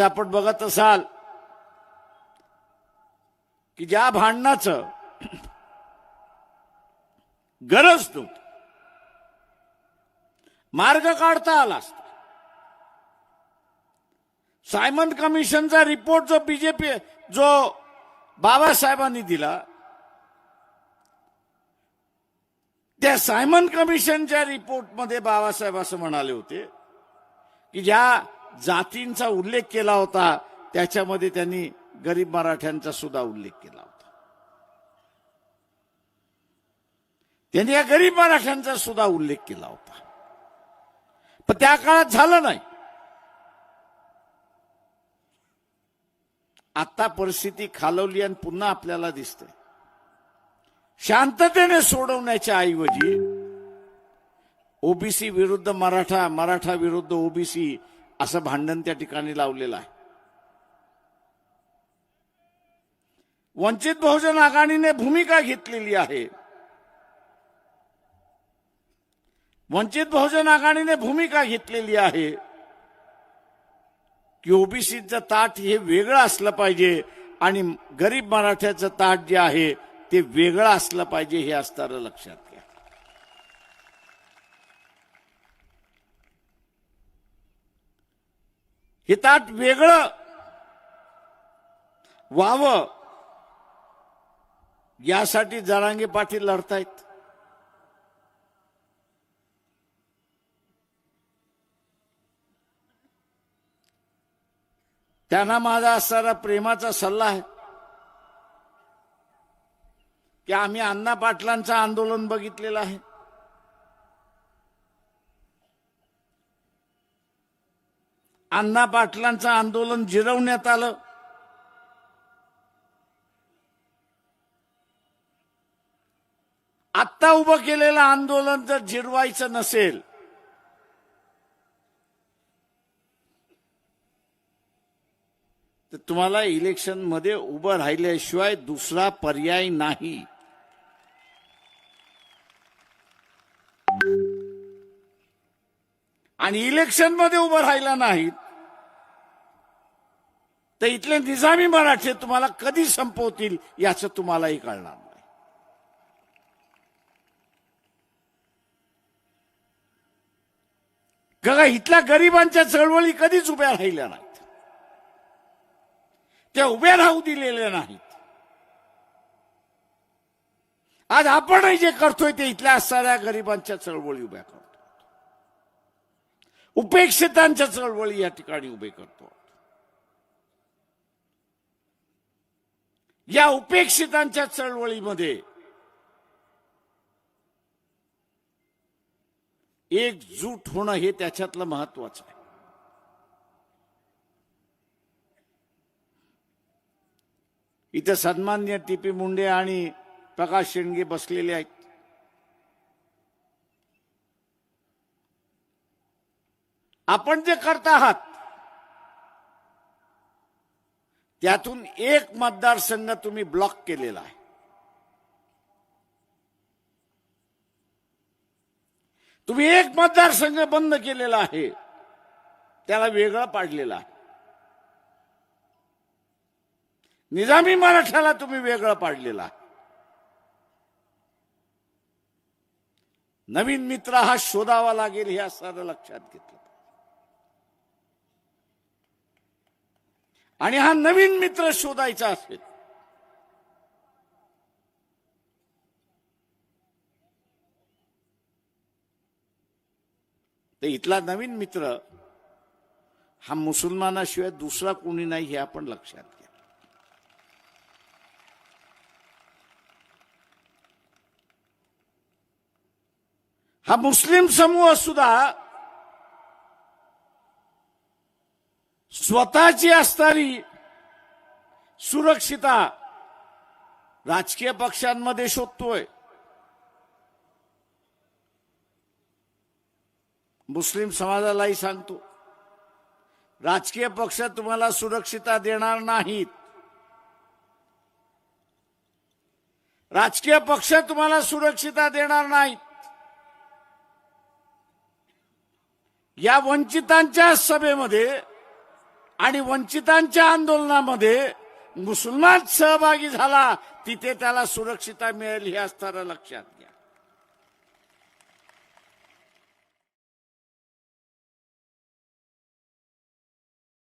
आपण बघत असाल की ज्या भांडणाचं गरज नव्हती मार्ग काढता आला असता. सायमन कमिशनचा रिपोर्ट जो बीजेपी जो बाबासाहेबांनी दिला त्या सायमन कमिशनच्या रिपोर्टमध्ये बाबासाहेब असं म्हणाले होते की ज्या जातींचा उल्लेख केला होता त्याच्यामध्ये त्यांनी गरीब मराठ्यांचा सुद्धा उल्लेख केला होता. त्यांनी या गरीब मराठ्यांचा सुद्धा उल्लेख केला होता. पण त्या काळात झालं नाही. आता परिस्थिती खालवली आणि पुन्हा आपल्याला दिसते शांततेने सोडवण्याच्या ऐवजी ओबीसी विरुद्ध मराठा मराठा विरुद्ध ओबीसी असं भांडण त्या ठिकाणी लावलेलं आहे. वंचित बहुजन आघाडीने भूमिका घेतलेली आहे. वंचित बहुजन आघाडीने भूमिका घेतलेली आहे. की ओबीसीचं ताट हे वेगळं असलं पाहिजे आणि गरीब मराठ्याचं ताट जे आहे ते वेगळं असलं पाहिजे हे असणारं लक्षात घ्या हे ताट वेगळं व्हावं. यासाठी जरांगे पाटील लढतायत. त्यांना माझा असणारा प्रेमाचा सल्ला आहे. की आम्ही अण्णा पाटलांचं आंदोलन बघितलेलं आहे. अण्णा पाटलांचं आंदोलन जिरवण्यात आलं. आत्ता उभं केलेलं आंदोलन जर जिरवायचं नसेल तर तुम्हाला इलेक्शनमध्ये उभं राहिल्याशिवाय दुसरा पर्याय नाही. आणि इलेक्शनमध्ये उभं राहिला नाहीत तर इथले निजामी मराठे तुम्हाला कधी संपवतील याचं तुम्हालाही कळणार नाही. का इथल्या गरिबांच्या चळवळी कधीच उभ्या राहिल्या नाहीत. त्या उभ्या राहू दिलेल्या नाहीत. आज आपणही जे करतोय ते इथल्या असणाऱ्या गरिबांच्या चळवळी उभ्या करतो उपेक्षितांच्या चळवळी या ठिकाणी उभे करतो या उपेक्षितांच्या चळवळीमध्ये एकजूट होणं हे त्याच्यातलं महत्वाचं आहे इथं सन्मान्य टी पी मुंडे आणि प्रकाश शेंडगे बसलेले आहेत आपण जे करत आहात त्यातून एक मतदारसंघ तुम्ही ब्लॉक केलेला आहे. तुम्ही एक मतदारसंघ बंद केलेला आहे त्याला वेगळं पाडलेला आहे. निजामी मराठ्याला तुम्ही वेगळं पाडलेला आहे. नवीन मित्र हा शोधावा लागेल हे असणारं लक्षात घेतलं आणि हा नवीन मित्र शोधायचा असेल. तर इथला नवीन मित्र हा मुसलमानाशिवाय दुसरा कोणी नाही हे आपण लक्षात घ्या. हा मुस्लिम समूह सुद्धा स्वतःची असणारी सुरक्षिता राजकीय पक्षांमध्ये शोधतोय. मुस्लिम समाजालाही सांगतो राजकीय पक्ष तुम्हाला सुरक्षिता देणार नाहीत. राजकीय पक्ष तुम्हाला सुरक्षिता देणार नाहीत. या वंचितांच्या सभेमध्ये आणि वंचितांच्या आंदोलनामध्ये मुसलमान सहभागी झाला तिथे त्याला सुरक्षिता मिळेल हे असताना लक्षात.